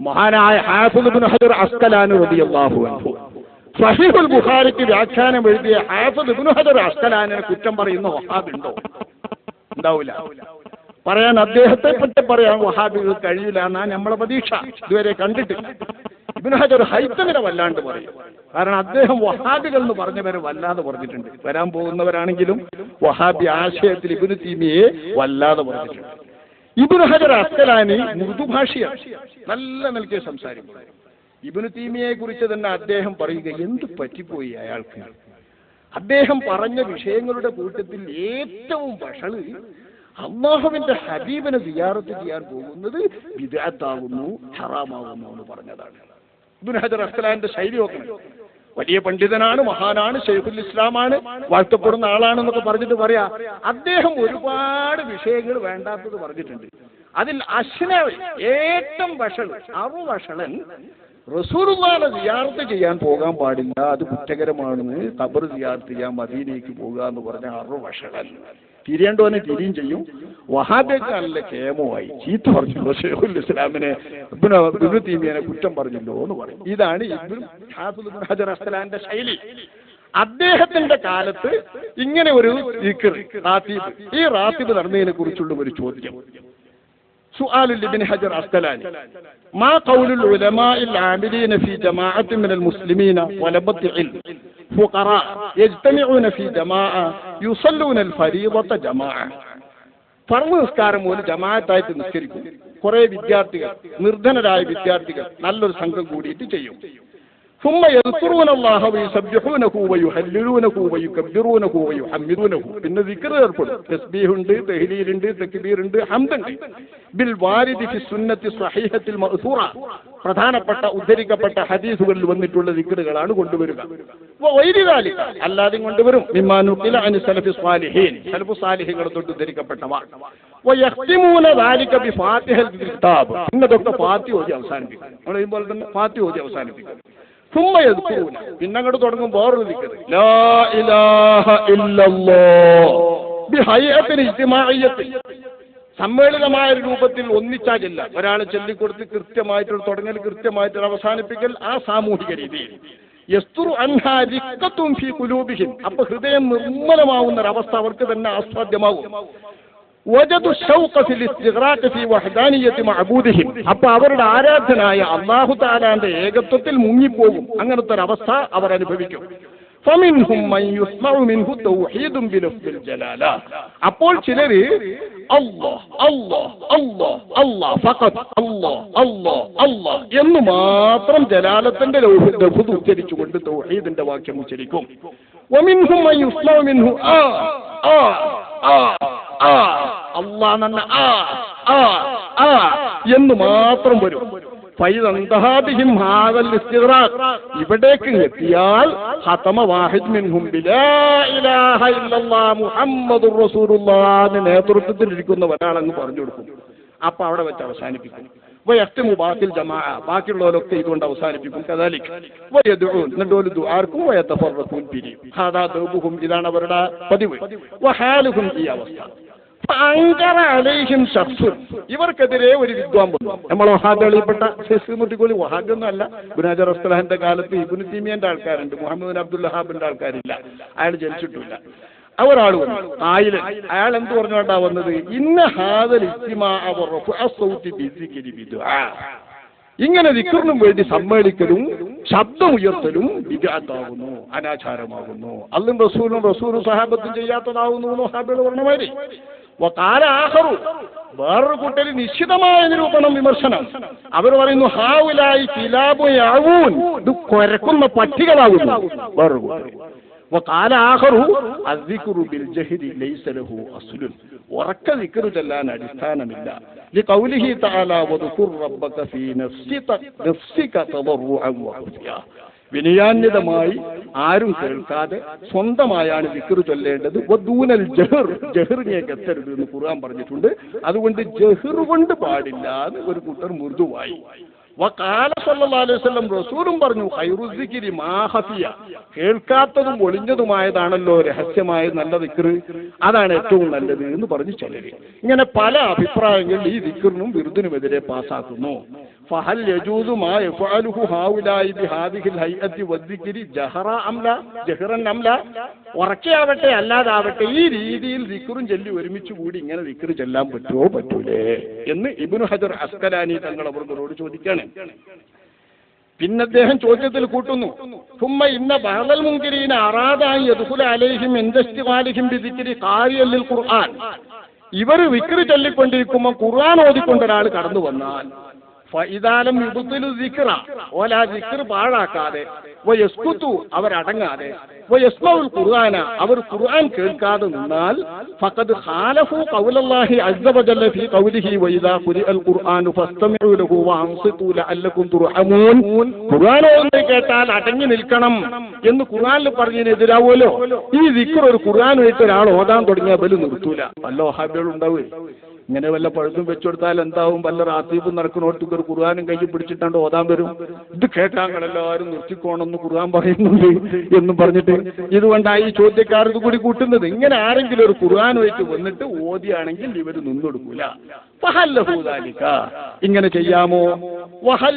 മഹാനായ ഹാഫിദ് ഹജർ അൻഹു. ബുഖാരിക്ക് വ്യാഖ്യാനം എഴുതിയ ഹാഫിദ് ഹജർ അസ്കലാനെ കുറ്റം പറയുന്ന വഹാബിണ്ടോ? ഉണ്ടാവില്ല പറയാൻ അദ്ദേഹത്തെ പറ്റി പറയാൻ വഹാബികൾ കഴിയില്ല എന്നാ നമ്മളെ പ്രതീക്ഷ. ഇതുവരെ കണ്ടിട്ടില്ല. ഇബ്നു ഹജർ ഹൈത്തമിനെ വല്ലാണ്ട് പറയും. കാരണം അദ്ദേഹം വഹാബികൾ എന്ന് പറഞ്ഞവരെ വല്ലാതെ പറഞ്ഞിട്ടുണ്ട്. വരാൻ പോകുന്നവരാണെങ്കിലും വഹാബി ആശയത്തിൽ ഇബിനു തീമിയെ വല്ലാതെ പറഞ്ഞിട്ടുണ്ട്. ഇബിനു ഹജർ അസ്കലാനി മൃദുഭാഷിയാണ് നല്ല നിലയ്ക്ക് സംസാരിക്കും ഇബിന് തീമിയെ കുറിച്ച് തന്നെ അദ്ദേഹം പറയുക എന്ത് പറ്റിപ്പോയി അയാൾക്ക്? അദ്ദേഹം പറഞ്ഞ വിഷയങ്ങളുടെ കൂട്ടത്തിൽ ഏറ്റവും വഷൾ അള്ളാഹുവിന്റെ ഹബീബിനെ സിയാറത്ത് ചെയ്യാൻ പോകുന്നത് വിദാത്താകുന്നു ഹറാമാവുന്നു എന്ന് പറഞ്ഞതാണ്. ഇബ്നു ഹജർ അസ്കലാന്റെ ശൈലി നോക്കണം. വലിയ പണ്ഡിതനാണ് മഹാനാണ് ഷെയ്ഖുൽ ഇസ്ലാമാണ് വാഴ്ത്തപ്പെടുന്ന ആളാണെന്നൊക്കെ പറഞ്ഞിട്ട് പറയാ. അദ്ദേഹം ഒരുപാട് വിഷയങ്ങൾ വേണ്ടാത്തത് പറഞ്ഞിട്ടുണ്ട്. അതിൽ അശ്ന ഏറ്റവും വഷൾ അറു വഷളൻ റസൂറുള്ളാനെ സിയാർത്ത് ചെയ്യാൻ പോകാൻ പാടില്ല അത് കുറ്റകരമാണെന്ന് കബർ സിയാർത്ത് ചെയ്യാൻ മദീനയ്ക്ക് പോകുക എന്ന് പറഞ്ഞ അറു വഷളൻ തിരിയേണ്ടവനെ തിരിയും ചെയ്യും വഹാബേക്ക് നല്ല കേമമായി ചീത്ത പറഞ്ഞല്ലോ ഷെയ്ഖുൽ ഇസ്ലാമിനെ ഇബ്നു ഇബ്നു തീമിയനെ കുറ്റം പറഞ്ഞല്ലോ എന്ന് പറയും ഇതാണ് ഇബ്നു ഹാഫിദ് ഇബ്നു ഹജർ അസ്കലാന്റെ ശൈലി അദ്ദേഹത്തിന്റെ കാലത്ത് ഇങ്ങനെ ഒരു ദിക്ർ, റാത്തീബ് ഈ റാത്തീബ് നടന്നതിനെ കുറിച്ചുള്ള ഒരു ചോദ്യം سؤال لابن حجر عسقلاني ما قول العلماء العاملين في جماعة من المسلمين ولبط علم ഫുഖറാ യജ്തമിഊന ഫീ ജമാഅ യുസല്ലൂനൽ ഫരീദത ജമാഅ ഫർൾ നിസ്കാരം ഒരു ജമാഅത്തായിട്ട് നിസ്കരിക്കും. കുറേ വിദ്യാർത്ഥികൾ നിർധനരായ വിദ്യാർത്ഥികൾ നല്ലൊരു സംഘം കൂടിയിട്ട് ചെയ്യും. ثم يذكرون الله ويسبحونه ويهللونه ويكبرونه ويحمدونه പിന്നെ ദിക്ർ ഏർപ്പെടും തസ്ബീഹ് ഉണ്ട് തഹ്ലീൽ ഉണ്ട് തക്ബീർ ഉണ്ട് ഹംദ് ഉണ്ട് ബിൽ വാരിദി ഫി സുന്നത്തി സ്വഹീഹത്തിൽ മഅ്സൂറ പ്രധാനപ്പെട്ട ഉദ്ധരിക്കപ്പെട്ട ഹദീസുകളിൽ വന്നിട്ടുള്ള ദിക്റുകളാണ് കൊണ്ടുവരിക വൈരികാലിക അല്ലാതെ കൊണ്ടുവരും മിമ്മാനുക്കില അനി സലഫി സ്വാലിഹീൻ സലഫു സാലിഹികൾ തൊട്ട് ഉദ്ധരിക്കപ്പെട്ടവ വയഖ്തിമൂന ദാലിക ബി ഫാത്തിഹൽ കിതാബ് ഇന്നതൊക്കെ ഫാത്തി ഓതി അവസാനിപ്പിക്കും നമ്മൾ ചെയ്യുമ്പോൾ തന്നെ ഫാത്തി ഓതി അവസാനിപ്പിക്കും തുമ്മയതുക്കൂല പിന്നെ തുടങ്ങും വേറൊരു ദിക്കറ് ലാ ഇലാഹ സമ്മേളിതമായ ഒരു രൂപത്തിൽ ഒന്നിച്ചാകില്ല. ഒരാൾ ചൊല്ലിക്കൊടുത്ത് കൃത്യമായിട്ടൊരു തുടങ്ങൽ കൃത്യമായിട്ടൊരു അവസാനിപ്പിക്കൽ ആ സാമൂഹിക രീതിയിൽ. യസ്തുറു അപ്പൊ ഹൃദയം നിർമ്മലമാവുന്ന ഒരവസ്ഥ അവർക്ക് തന്നെ ആസ്വാദ്യമാവും في വഹദാനിയത്തി മഅബൂദിഹിം. അപ്പൊ അവരുടെ ആരാധനായ അള്ളാഹു താലാന്റെ ഏകത്വത്തിൽ മുങ്ങിപ്പോകും. അങ്ങനത്തെ ഒരവസ്ഥ അവർ അനുഭവിക്കും. അപ്പോൾ ചിലര് എന്ന് മാത്രം ജലാലത്തിന്റെ ലഭുത ഉച്ചരിച്ചുകൊണ്ട് തൗഹീദിന്റെ വാക്യം ഉച്ചരിക്കും. ആ അള്ളാഹ് ആ ആ ആ എന്ന് മാത്രം വരും. ഇവിടേക്ക് എത്തിയാൽ നേതൃത്വത്തിലിരിക്കുന്ന ഒരാളെന്ന് പറഞ്ഞു കൊടുക്കും. അപ്പൊ അവിടെ വെച്ച് അവസാനിപ്പിക്കും. ബാക്കിൽ ജമാ ബാക്കിയുള്ളവരൊക്കെ ഇതുകൊണ്ട് അവസാനിപ്പിക്കും കഥാലിക്ക് എന്നിട്ട് ഒരു ആർക്കും പിരിയും. ഇതാണ് അവരുടെ പതിവ്. ഈ അവസ്ഥ. ഇവർക്കെതിരെ ഒരു വന്നു നമ്മൾ വഹാബികളിൽപ്പെട്ട ശശി മുട്ടിക്കോളി വഹാബിയൊന്നും അല്ല ഗുനാജർ അസ്തലാഹിന്റെ കാലത്ത് ഇബുന് തീമിയന്റെ ആൾക്കാരുണ്ട്. മുഹമ്മദ് അബ്ദുൽ വഹാബിന്റെ ആൾക്കാരില്ല. അയാൾ ജനിച്ചിട്ടില്ല. വന്നു. ആയിൽ. അയാൾ എന്ത് പറഞ്ഞുകൊണ്ടാ വന്നത്? ഇന്ന ഹാദൽ ഇസ്തിമാ അവർ ഇങ്ങനെ വിക്രിനും വേണ്ടി സമ്മേളിക്കലും ശബ്ദം ഉയർത്തലും വിജാത്താവുന്നു അനാചാരമാകുന്നു. അല്ലും റസൂലും റസൂലും സഹാബത്തും ചെയ്യാത്തതാവുന്നു വഹാബികൾ പറഞ്ഞ വേറൊരു കൂട്ടർ നിശ്ചിതമായ നിരൂപണം വിമർശനം. അവർ പറയുന്നു ഹാവുലായി ഇത് കൊരക്കുന്ന പട്ടികളാകുന്നു. വേറൊരു കൂട്ടർ ഉറക്ക വിനയാന്യതമായി ആരും കേൾക്കാതെ സ്വന്തമായാണ് വിക്കറ് ചൊല്ലേണ്ടത്. വധൂനൽ ജഹർ. ജഹറിനെയൊക്കെ എത്തരുത് എന്ന് കുറാൻ പറഞ്ഞിട്ടുണ്ട്. അതുകൊണ്ട് ജഹർ കൊണ്ട് പാടില്ലാതെ ഒരു കൂട്ടർ മൃദുവായി. അലൈഹി റസൂലും പറഞ്ഞു മാഹഫിയ കേൾക്കാത്തതും ഒളിഞ്ഞതുമായതാണല്ലോ രഹസ്യമായ നല്ല ദിക്ർ അതാണ് ഏറ്റവും നല്ലത് എന്ന് പറഞ്ഞു ചിലര് ഇങ്ങനെ പല അഭിപ്രായങ്ങളിൽ ഈ ദിക്കറിനും ബിരുദിനുമെതിരെ പാസ്സാക്കുന്നു ഫഹൽ യജൂസുമായ ഫഅലുഹു ഹാവുലായി ബിഹാദിഹിൽ ഹൈഅത്തി വദ്ദിക്കിരി ജഹറ അംല ജഹറൻ അംല ഉറക്കെയാവട്ടെ അല്ലാതാവട്ടെ ഈ രീതിയിൽ ദിക്റും ചൊല്ലി ഒരുമിച്ച് കൂടി ഇങ്ങനെ ദിക്റ് ചെല്ലാൻ പറ്റുമോ പറ്റൂലേ എന്ന് ഇബ്നു ഹജർ അസ്കലാനി തങ്ങൾ അവർക്കോട് ചോദിക്കാണ്. പിന്നെ അദ്ദേഹം ചോദ്യത്തിൽ കൂട്ടുന്നു ثم ഇന്ന بعض المنكرين أراد أن يدخل عليهم വാലിഹിം استقالهم بذكر قارئ ഇവർ വിക്രി ചൊല്ലിക്കൊണ്ടിരിക്കുമ്പോൾ ഖുർആൻ ഓതിക്കൊണ്ടൊരാൾ കടന്നു വന്നാൽ ഫഇദാലം യുബ്തിലു ദിക്റ. ഓല ദിക്ർ പാഴാക്കാതെ. വയസ്കുത്തു അവരടങ്ങാതെ. വയസ്മഉൽ ഖുർആന. അവർ ഖുർആൻ കേൾക്കാതെ നിന്നാൽ ഫഖദ് ഖാലഫു ഖൗലല്ലാഹി അസ്സ വജല്ല ഫീ ഖൗലിഹി വഇദാ ഖുരിഅൽ ഖുർആനു ഫസ്തമിഉ ലഹു വഅൻസിതു ലഅല്ലകും തുർഹമൂൻ. ഖുർആൻ ഓതുന്നത് കേട്ടാൽ അടങ്ങി നിൽക്കണം എന്ന് ഖുർആനിൽ പറഞ്ഞതിനെതിരാവുമല്ലോ ഈ ദിക്ർ ഒരു ഖുർആനുമായിട്ട് ഒരാൾ ഓതാൻ തുടങ്ങിയാൽ ബലു നിർത്തൂല. അല്ലോ വഹാബികൾ ഉണ്ടാവേ ഇങ്ങനെ വല്ല പഴുതും വെച്ചുകൊടുത്താൽ എന്താവും? വല്ല റാത്തീപ്പും നടക്കണോടത്തേക്ക് ഒരു ഖുർആാനും കയ്യിൽ പിടിച്ചിട്ടാണ്ട് ഓതാൻ വരും. ഇത് കേട്ടാങ്ങളെല്ലാവരും നിർത്തിക്കോണമെന്ന് ഖുർആൻ പറയുന്നുണ്ട് എന്നും പറഞ്ഞിട്ട്. ഇതുകൊണ്ടാണ് ഈ ചോദ്യക്കാർ ഇത് കൂടി കൂട്ടുന്നത്. ഇങ്ങനെ ആരെങ്കിലും ഒരു ഖുർആാനുമായിട്ട് വന്നിട്ട് ഓതിയാണെങ്കിൽ ഇവർ നിന്നൊടുക്കൂല. ഇങ്ങനെ ചെയ്യാമോ? വഹൽ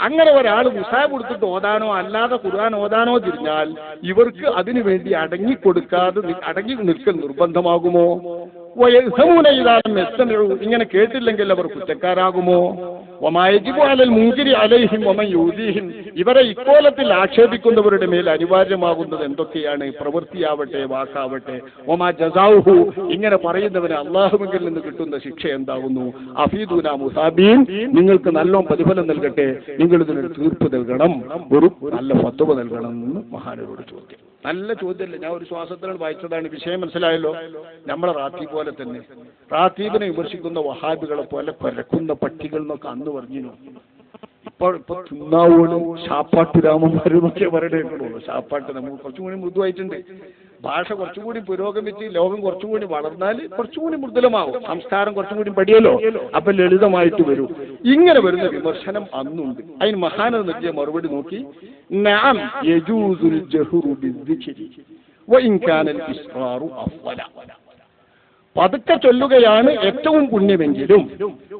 അങ്ങനെ ഒരാൾ മുസാബ് കൊടുത്തിട്ട് ഓതാനോ അല്ലാതെ ഖുർആൻ ഓതാനോ തിരിഞ്ഞാൽ ഇവർക്ക് അതിനു വേണ്ടി അടങ്ങിക്കൊടുക്കാതെ അടങ്ങി നിൽക്കൽ നിർബന്ധമാകുമോ? ഇങ്ങനെ കേട്ടില്ലെങ്കിൽ അവർ കുറ്റക്കാരാകുമോ? ഒമായജിബു അലൽ മുങ്കിരി അലൈഹിം ഒമൻ യൂദീഹിം. ഇവരെ ഇക്കോലത്തിൽ ആക്ഷേപിക്കുന്നവരുടെ മേൽ അനിവാര്യമാകുന്നത് എന്തൊക്കെയാണ്? പ്രവൃത്തിയാവട്ടെ വാക്കാവട്ടെ. ഒമാ ജസാഹു ഇങ്ങനെ പറയുന്നവന് അള്ളാഹുവിൽ നിന്ന് കിട്ടുന്ന ശിക്ഷ എന്താകുന്നു? അഫീദുന മുസാബീൻ നിങ്ങൾക്ക് നല്ലോണം പ്രതിഫലം നൽകട്ടെ. നിങ്ങൾ ഇതിനൊരു തീർപ്പ് നൽകണം. ഒരു നല്ല ഫത്വ നൽകണം എന്ന് മഹാനരോട് ചോദ്യം നല്ല ചോദ്യമല്ലേ? ഞാൻ ഒരു ശ്വാസത്തിനാണ് വായിച്ചതാണ്. വിഷയം മനസ്സിലായല്ലോ? നമ്മളെ റാത്തി പോലെ തന്നെ. റാത്തീബിനെ വിമർശിക്കുന്ന വഹാബികളെ പോലെ പരക്കുന്ന പട്ടികൾ എന്നൊക്കെ അന്ന് പറഞ്ഞിരുന്നു. ഇപ്പോൾ ഇപ്പൊ തിന്നാവോളും ശാപ്പാട്ട് രാമന്മാരെന്നൊക്കെ പറയണേക്കുള്ളൂ നമ്മൾ കുറച്ചും കൂടി മൃദുവായിട്ടുണ്ട്. ഭാഷ കുറച്ചും കൂടി പുരോഗമിച്ച് ലോകം കുറച്ചും കൂടി വളർന്നാൽ കുറച്ചും കൂടി മൃദുലമാവും. സംസ്കാരം കുറച്ചും കൂടി പടിയല്ലോ. അപ്പൊ ലളിതമായിട്ട് വരൂ. ഇങ്ങനെ വരുന്ന വിമർശനം അന്നുണ്ട്. അതിന് മഹാനത് നൽകിയ മറുപടി നോക്കി. യജൂസുൽ പതുക്കെ ചൊല്ലുകയാണ് ഏറ്റവും പുണ്യമെങ്കിലും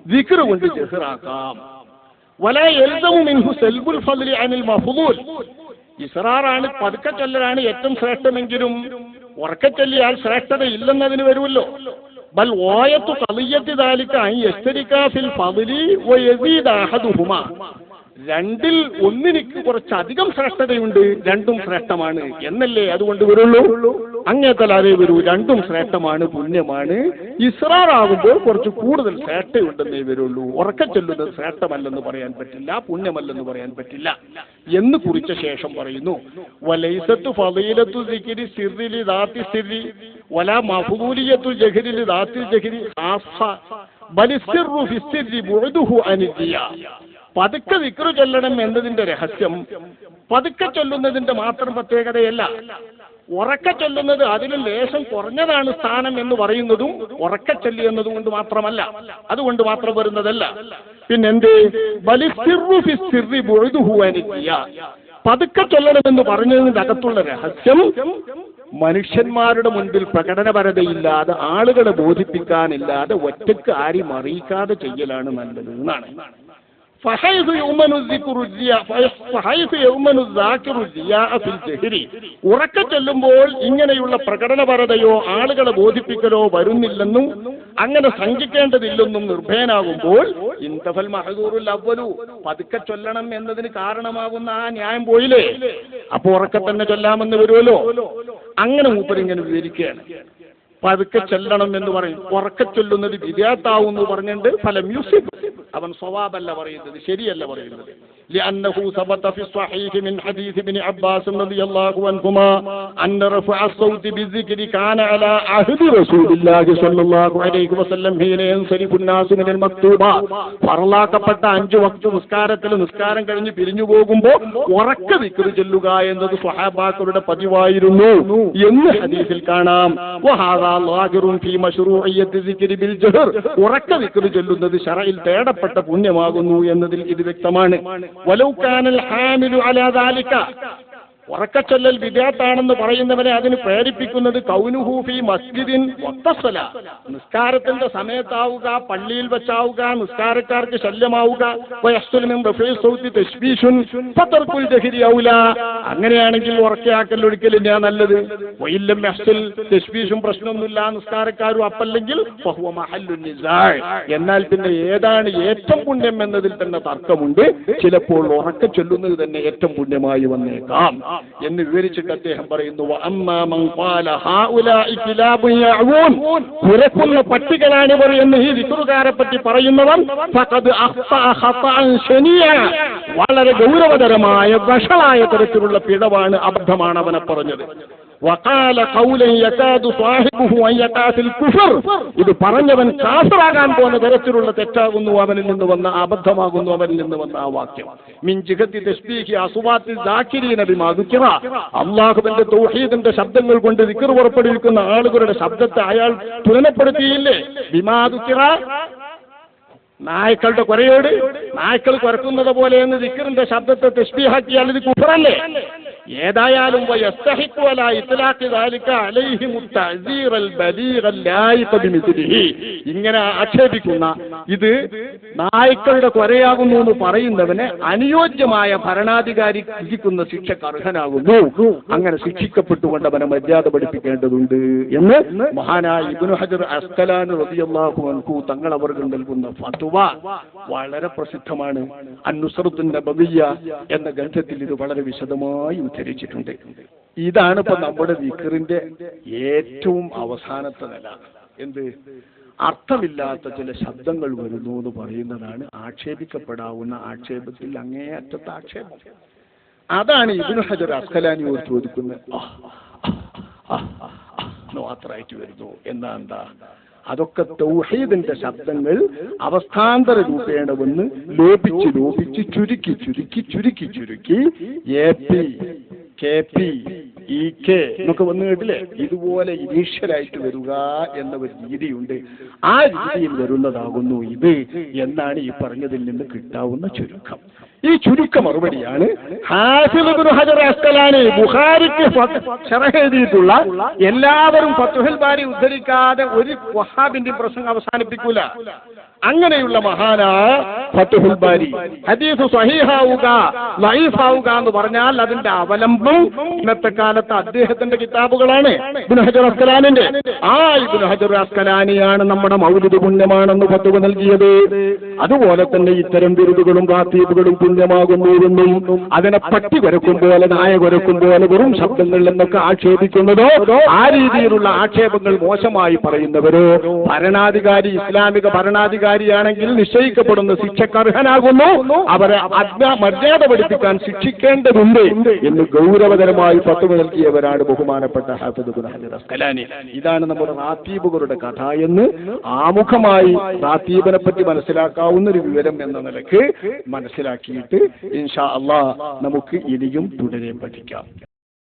ദിക്ർ കൊണ്ട് ജഹ്റാക്കാം. ഇസ്റാറാണ് പതുക്കെ ചൊല്ലലാണ് ഏറ്റവും ശ്രേഷ്ഠമെങ്കിലും ഉറക്കെ ചൊല്ലിയാൽ ശ്രേഷ്ഠത ഇല്ലെന്നതിന് വരുമല്ലോ. ബൽ ഓയത്തു തളിയത്തി ദാലിക രണ്ടിൽ ഒന്നിനിക്ക് കുറച്ചധികം ശ്രേഷ്ഠതയുണ്ട് രണ്ടും ശ്രേഷ്ഠമാണ് എന്നല്ലേ അതുകൊണ്ട് വരുള്ളൂ? അങ്ങേത്തലാതെ വരൂ രണ്ടും ശ്രേഷ്ഠമാണ് പുണ്യമാണ്. ഇസ്രാറാകുമ്പോൾ കുറച്ച് കൂടുതൽ ശ്രേഷ്ഠയുണ്ടെന്നേ വരുള്ളൂ. ഉറക്ക ചെല്ലുന്നത് ശ്രേഷ്ഠമല്ലെന്ന് പറയാൻ പറ്റില്ല പുണ്യമല്ലെന്ന് പറയാൻ പറ്റില്ല എന്ന് കുറിച്ച ശേഷം പറയുന്നു. വലൈസത്തു പതുക്കെ വിക്രു ചൊല്ലണം എന്നതിന്റെ രഹസ്യം. പതുക്കെ ചൊല്ലുന്നതിന്റെ മാത്രം പ്രത്യേകതയല്ല. ഉറക്ക ചൊല്ലുന്നത് അതിന് ലേശം കുറഞ്ഞതാണ് സ്ഥാനം എന്ന് പറയുന്നതും ഉറക്ക ചൊല്ലി എന്നതുകൊണ്ട് മാത്രമല്ല. അതുകൊണ്ട് മാത്രം വരുന്നതല്ല. പിന്നെന്ത്? പതുക്കെ ചൊല്ലണമെന്ന് പറഞ്ഞതിന്റെ അകത്തുള്ള രഹസ്യം മനുഷ്യന്മാരുടെ മുൻപിൽ പ്രകടനപരതയില്ലാതെ ആളുകളെ ബോധിപ്പിക്കാനില്ലാതെ ഒറ്റയ്ക്ക് ആരും അറിയിക്കാതെ ചെയ്യലാണ് നല്ലത് എന്നാണ്. فحيث يؤمن الذكر الزياء فحيث يؤمن الذاكر الزياء في الجهر ഉറക്ക ചൊല്ലുമ്പോൾ ഇങ്ങനെയുള്ള പ്രകടനപരതയോ ആളുകളെ ബോധിപ്പിക്കലോ വരുന്നില്ലെന്നും അങ്ങനെ ശങ്കിക്കേണ്ടതില്ലെന്നും നിർഭയനാകുമ്പോൾ ഇന്തഫൽ മഹദൂറുൽ അവലു പതുക്കെ ചൊല്ലണം എന്നതിന് കാരണമാകുന്ന ആ ന്യായം പോയില്ലേ അപ്പൊ ഉറക്കെ തന്നെ ചൊല്ലാമെന്ന് വരുമല്ലോ അങ്ങനെ മൂപ്പരിങ്ങനെ വിവരിക്കുകയാണ് പതുക്കെ ചെല്ലണം എന്ന് പറയും. ഉറക്കെ ചൊല്ലുന്നത് വിദ്യാത്താവും എന്ന് പറഞ്ഞിട്ട് പല മ്യൂസിക് അവൻ സ്വഭാവല്ല പറയുന്നത് ശരിയല്ല പറയുന്നത്. لأنه ثبت في الصحيح من حديث ابن عباس رضي الله عنهما أن رفع الصوت بالذكر كان على عهد رسول الله صلى الله عليه وسلم حين ينصرف الناس من المكتوبات ഫറലാക്കപ്പെട്ട അഞ്ചു വക്ത നിസ്കാരത്തിൽ നിസ്കാരം കഴിഞ്ഞ് പിരിഞ്ഞു പോകുമ്പോൾ ഉറക്ക വിക്രി ചൊല്ലുക എന്നത് സ്വഹാബാക്കളുടെ പതിവായിരുന്നു എന്ന് ഹദീസിൽ കാണാം വഹാദാ ലാഹിറുൻ ഫീ മശ്റൂഇയ്യത്തി ദിക്രി ബിൽ ജഹർ ഉറക്ക വിക്രി ചൊല്ലുന്നത് ശറയിൽ തേടപ്പെട്ട പുണ്യമാകുന്നു എന്നതിൽ ഇത് വ്യക്തമാണ് വലൗ കാനൽ ഹാമിലു അലാ ദാലിക ഉറക്കച്ചൊല്ലൽ വിദ്യാത്താണെന്ന് പറയുന്നവരെ അതിന് പ്രേരിപ്പിക്കുന്നത് കൗനുഹൂഫി മസ്ജിദിൻ ഒത്തസ്വല നിസ്കാരത്തിന്റെ സമയത്താവുക പള്ളിയിൽ വെച്ചാവുക നിസ്കാരക്കാർക്ക് ശല്യമാവുക. അങ്ങനെയാണെങ്കിൽ ഉറക്കയാക്കൽ ഒരിക്കലില്ല നല്ലത്. വയില്ലം അസ്തുൽ തശ്ബീഷും പ്രശ്നമൊന്നുമില്ല നിസ്കാരക്കാരും അപ്പല്ലെങ്കിൽ. എന്നാൽ പിന്നെ ഏതാണ് ഏറ്റവും പുണ്യം എന്നതിൽ തന്നെ തർക്കമുണ്ട്. ചിലപ്പോൾ ഉറക്ക ചൊല്ലുന്നത് തന്നെ ഏറ്റവും പുണ്യമായി വന്നേക്കാം. എന്ന് വിവരിച്ചിട്ട് അദ്ദേഹം പറയുന്നു. കുരക്കുന്ന പട്ടികളാണിവർ എന്ന് ഈ വിക്രുകാരെ പറ്റി പറയുന്നവൻ. വളരെ ഗൗരവതരമായ വഷളായ തരത്തിലുള്ള പിഴവാണ് അബദ്ധമാണ് അവനെ പറഞ്ഞത് വഖാല ഖൗലൻ യകാദു സാഹിബുഹു അൻ ഫിൽ കുഫർ. ഇത് പറഞ്ഞവൻ കാഫിറാകാൻ പോകുന്ന തരത്തിലുള്ള തെറ്റാകുന്നു അവനിൽ നിന്ന് വന്ന അബദ്ധമാകുന്നു അവനിൽ നിന്ന് വന്ന ആ വാക്യം. മിൻ ജിഹത്തി തസ്ബീഹി അസ്വാതി ദാക്കിരീന ബിമാ ദുക്കിറ അല്ലാഹുവിന്റെ തൗഹീദിന്റെ ശബ്ദങ്ങൾ കൊണ്ട് ദിക്ർ പുറപ്പെടുവിക്കുന്ന ആളുകളുടെ ശബ്ദത്തെ അയാൾ തുലനപ്പെടുത്തിയില്ലേ? ബിമാ നായ്ക്കളുടെ കുരയോട് നായ്ക്കൾ കുരക്കുന്നത് പോലെ എന്ന് ദിക്കറിന്റെ ശബ്ദത്തെ തെസ്ബിഹാക്കിയാൽ ഇത് കുഫറല്ലേ ഏതായാലും ഇങ്ങനെ ആക്ഷേപിക്കുന്ന ഇത് നായ്ക്കളുടെ കൊരയാകുന്നു എന്ന് പറയുന്നവന് അനുയോജ്യമായ ഭരണാധികാരി വിധിക്കുന്ന ശിക്ഷക്ക് അർഹനാകുന്നു. അങ്ങനെ ശിക്ഷിക്കപ്പെട്ടുകൊണ്ട് അവനെ മര്യാദ പഠിപ്പിക്കേണ്ടതുണ്ട് എന്ന് മഹാനായ ഇബ്നു ഹജർ അസ്കലാൻ റളിയല്ലാഹു അൻഹു തങ്ങൾ അവർക്ക് നൽകുന്ന ഫത്വ വളരെ പ്രസിദ്ധമാണ് അന്നുസറുദ്ദീൻ നബവിയ എന്ന ഗ്രന്ഥത്തിൽ ഇത് വളരെ വിശദമായി ഉദ്ധരിച്ചിട്ടുണ്ട് ഇതാണ് ഇപ്പൊ നമ്മുടെ വിക്കറിന്റെ ഏറ്റവും അവസാനത്തെ നില എന്ത് അർത്ഥമില്ലാത്ത ചില ശബ്ദങ്ങൾ വരുന്നു എന്ന് പറയുന്നതാണ് ആക്ഷേപിക്കപ്പെടാവുന്ന ആക്ഷേപത്തിൽ അങ്ങേയറ്റത്തെ ആക്ഷേപം അതാണ് ഇബ്നു ഹജർ അസ്കലാനി ഓർത്ത് ചോദിക്കുന്നത് മാത്രമായിട്ട് വരുന്നു എന്നാ എന്താ അതൊക്കെ തൗഹീദിന്റെ ശബ്ദങ്ങൾ അവസ്ഥാന്തര രൂപേണ വന്ന് ലോപിച്ച് ലോപിച്ച് ചുരുക്കി ചുരുക്കി ചുരുക്കി ചുരുക്കി A P K P E K എന്നൊക്കെ വന്നു കേട്ടില്ലേ? ഇതുപോലെ ഇനീഷ്യലായിട്ട് വരിക എന്ന ഒരു രീതിയുണ്ട്. ആ രീതിയിൽ വരുന്നതാകുന്നു ഇത്. എന്നാണ് ഈ പറഞ്ഞതിൽ നിന്ന് കിട്ടാവുന്ന ചുരുക്കം. ഈ ചുരുക്ക മറുപടിയാണ് ഹാഫിദ് ബുഹാരിക്ക് എഴുതിയിട്ടുള്ള എല്ലാവരും ഫത്തുഹൽ ബാരി ഉദ്ധരിക്കാതെ ഒരു വഹാബിന്റെ പ്രസംഗം അവസാനിപ്പിക്കൂല. അങ്ങനെയുള്ള മഹാനായ ഫത്തുഹുൽ ബാരി. ഹദീസ് സഹീഹാവുക ലൈഫാവുക എന്ന് പറഞ്ഞാൽ അതിന്റെ അവലംബം ഇന്നത്തെ കാലത്ത് അദ്ദേഹത്തിന്റെ കിതാബുകളാണ്. ഇബ്നു ഹജർ അസ്കലാനിന്റെ. ആ ഇബ്നു ഹജർ അസ്കലാനിയാണ് നമ്മുടെ മൗലിദ് പുണ്യമാണെന്ന് ഫത്തുവ നൽകിയത്. അതുപോലെ തന്നെ ഇത്തരം ബിരുദുകളും റാത്തീബുകളും പുണ്യമാകുന്നുവെന്നും അതിനെ പട്ടി കുരക്കും പോലെ നായ കുരക്കും പോലെ വെറും ശബ്ദങ്ങൾ എന്നൊക്കെ ആക്ഷേപിക്കുന്നതോ ആ രീതിയിലുള്ള ആക്ഷേപങ്ങൾ മോശമായി പറയുന്നവരോ? ഭരണാധികാരി ഇസ്ലാമിക ഭരണാധികാരിയാണെങ്കിൽ നിശ്ചയിക്കപ്പെടുന്ന ശിക്ഷക്ക് അർഹനാകുന്നു. അവരെ മര്യാദ പഠിപ്പിക്കാൻ ശിക്ഷിക്കേണ്ടതുണ്ട്. എന്ന് ഗൗരവതരമായി പത്തുവ നൽകിയവരാണ് ബഹുമാനപ്പെട്ട ഹാഫിദ് ഇതാണ് നമ്മുടെ റാത്തീബുകളുടെ കഥ എന്ന് ആമുഖമായി റാത്തീബിനെ പറ്റി മനസ്സിലാക്കാവുന്ന ഒരു വിവരം എന്ന നിലയ്ക്ക് മനസ്സിലാക്കിയിട്ട് ഇൻഷാ അള്ളാ നമുക്ക് ഇനിയും തുടരെ പഠിക്കാം.